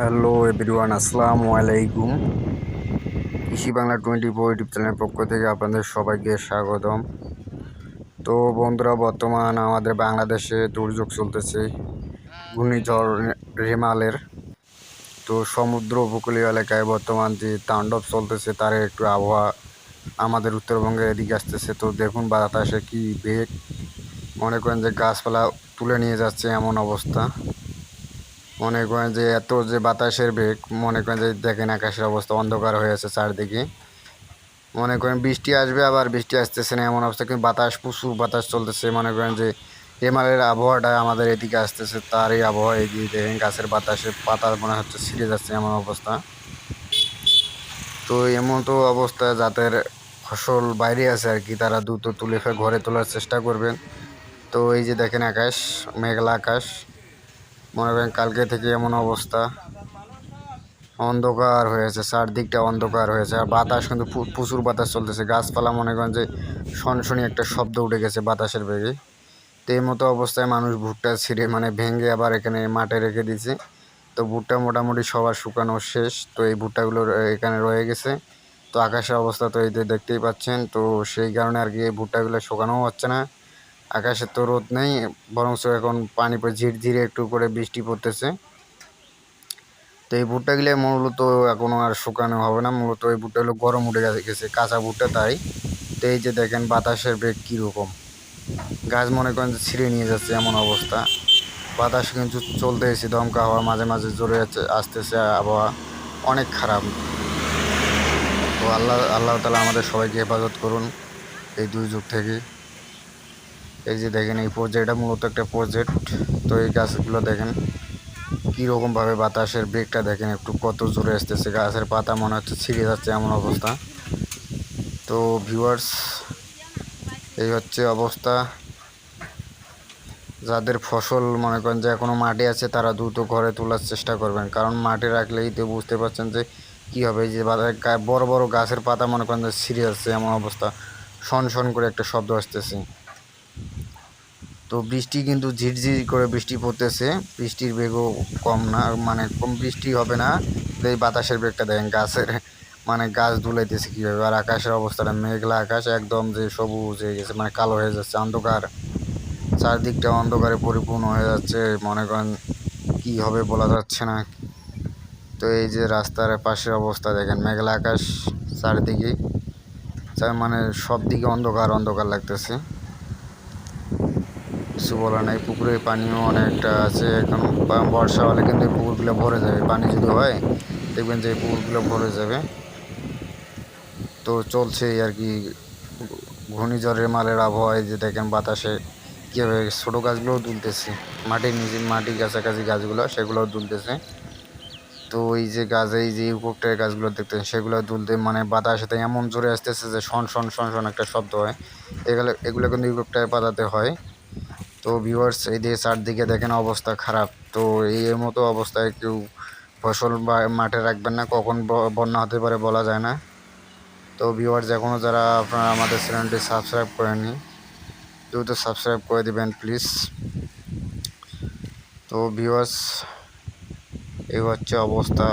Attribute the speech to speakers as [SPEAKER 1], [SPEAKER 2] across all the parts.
[SPEAKER 1] Hello everyone আসসালামু আলাইকুম কৃষি বাংলা টোয়েন্টি ফোর ইউটিউব চ্যানেলের পক্ষ থেকে আপনাদের সবাইকে স্বাগতম। তো বন্ধুরা, বর্তমান আমাদের বাংলাদেশে দুর্যোগ চলতেছে, ঘূর্ণিঝড় রেমালের তো সমুদ্র উপকূলীয় এলাকায় বর্তমান যে তাণ্ডব চলতেছে, তার একটু আবহাওয়া আমাদের উত্তরবঙ্গের এদিকে আসতেছে। তো দেখুন বাতাসে কি বেগ। মনে করেন যে গাছপালা তুলে নিয়ে যাচ্ছে এমন অবস্থা। মনে করেন যে এত যে বাতাসের বেগ, মনে করেন যে দেখেন আকাশের অবস্থা অন্ধকার হয়ে আছে চারদিকে। মনে করেন বৃষ্টি আসবে, আবার বৃষ্টি আসতেছে না, এমন অবস্থা। কিন্তু বাতাস, প্রচুর বাতাস চলতেছে। মনে করেন যে হিমালয়ের আবহাওয়াটা আমাদের এদিকে আসতেছে, তার এই আবহাওয়া এগিয়ে দেখেন গাছের বাতাসে পাতা মনে হচ্ছে ছিঁড়ে যাচ্ছে এমন অবস্থা। তো এমন তো অবস্থা, যাদের ফসল বাইরে আছে আর কি, তারা দ্রুত তুলে ঘরে তোলার চেষ্টা করবেন। তো এই যে দেখেন আকাশ, মেঘলা আকাশ। মনে করেন কালকে থেকে এমন অবস্থা। অন্ধকার হয়েছে, চারদিকটা অন্ধকার হয়েছে। আর বাতাস কিন্তু প্রচুর বাতাস চলতেছে। গাছপালা মনে করেন যে সনসনি একটা শব্দ উঠে গেছে বাতাসের বেগে। তো এই মতো অবস্থায় মানুষ ভুট্টা ছিঁড়ে মানে ভেঙে আবার এখানে মাঠে রেখে দিয়েছে। তো ভুট্টা মোটামুটি সবার শুকানো শেষ। তো এই ভুট্টাগুলো এখানে রয়ে গেছে। তো আকাশের অবস্থা তো এই দেখতেই পাচ্ছেন। তো সেই কারণে আর কি এই ভুট্টাগুলো শুকানোও হচ্ছে না। আকাশে তো রোদ নেই, বরঞ্চ এখন পানি পড়ে, ঝিরঝিরে একটু করে বৃষ্টি পড়তেছে। তো এই ভুট্টাগুলো মূলত এখনও আর শুকানো হবে না, মূলত এই ভুট্টাগুলো গরম উঠে গেছে কাঁচা ভুট্টা তাই। তো এই যে দেখেন বাতাসের বেগ কীরকম। গাছ মনে করেন যে ছিঁড়ে নিয়ে যাচ্ছে এমন অবস্থা। বাতাস কিন্তু চলতে এসে দমকা হওয়া, মাঝে মাঝে জোরে যাচ্ছে আসতেছে আবহাওয়া অনেক খারাপ। তো আল্লাহ আল্লাহ তালা আমাদের সবাইকে হেফাজত করুন এই দুই যুগ থেকে। এই যে দেখেন, এই প্রজেক্ট এটা মূলত একটা প্রজেক্ট তো এই গাছগুলো দেখেন, কীরকমভাবে বাতাসের বেগটা দেখেন, একটু কত জোরে আসতেছে। গাছের পাতা মনে হচ্ছে ছিঁড়ে যাচ্ছে এমন অবস্থা। তো ভিউয়ার্স এই হচ্ছে অবস্থা। যাদের ফসল মনে করেন যে এখনও মাঠে আছে, তারা দ্রুত ঘরে তোলার চেষ্টা করবেন। কারণ মাঠে রাখলেই তো বুঝতে পারছেন যে কী হবে। এই যে বড় বড় গাছের পাতা মনে করেন যে ছিঁড়ে যাচ্ছে এমন অবস্থা। শন শন করে একটা শব্দ আসতেছে। তো বৃষ্টি কিন্তু ঝিরঝির করে বৃষ্টি পড়তেছে। বৃষ্টির বেগও কম না মানে কম বৃষ্টি হবে না এই বাতাসের বেগটা দেখেন গাছের মানে গাছ দুলাইতেছে কীভাবে, আর আকাশের অবস্থাটা মেঘলা আকাশ, একদম যে সবুজ হয়ে গেছে মানে কালো হয়ে যাচ্ছে, অন্ধকার। চারদিকটা অন্ধকারে পরিপূর্ণ হয়ে যাচ্ছে, মনে করেন কী হবে বলা যাচ্ছে না। তো এই যে রাস্তার পাশের অবস্থা দেখেন, মেঘলা আকাশ চারদিকে মানে সব দিকে অন্ধকার অন্ধকার লাগতেছে। কিছু বলার নাই পুকুরের পানিও অনেকটা আছে, এখন বর্ষা হলে কিন্তু এই পুকুরগুলো ভরে যাবে। পানি যদি হয়, দেখবেন যে পুকুরগুলো ভরে যাবে। তো চলছে আর কি, ঘূর্ণিঝড়ের মালের আবহাওয়ায় যে দেখেন বাতাসে কীভাবে ছোটো গাছগুলোও দুলতেছে, মাটির নিচে মাটির কাছাকাছি গাছগুলো, সেগুলোও দুলতেছে। তো এই যে গাছ, এই যে উপকটের গাছগুলো দেখতেছেন, সেগুলো দুলতে মানে বাতাসেতে এমন জোরে আসতেছে যে শন শন শন শন একটা শব্দ হয়। এগুলো এগুলো কিন্তু ইউকোপটায় পাতাতে হয়। তো ভিউয়ার্স এই দিয়ে চারদিকে দেখেন অবস্থা খারাপ। তো এই মতো অবস্থায় কেউ ফসল মাঠে রাখবেন না, কখন বন্যা হতে পারে বলা যায় না। তো ভিউয়ার্স এখনও যারা আপনারা আমাদের চ্যানেলটি সাবস্ক্রাইব করেননি, দ্রুত সাবস্ক্রাইব করে দিবেন প্লিজ তো ভিউয়ার্স এই হচ্ছে অবস্থা।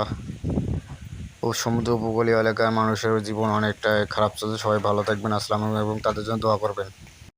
[SPEAKER 1] ও সমুদ্র উপকূলীয় এলাকার মানুষের জীবন অনেকটা খারাপ চলছে। সবাই ভালো থাকবেন, আসসালামু এবং তাদের জন্য দোয়া করবেন।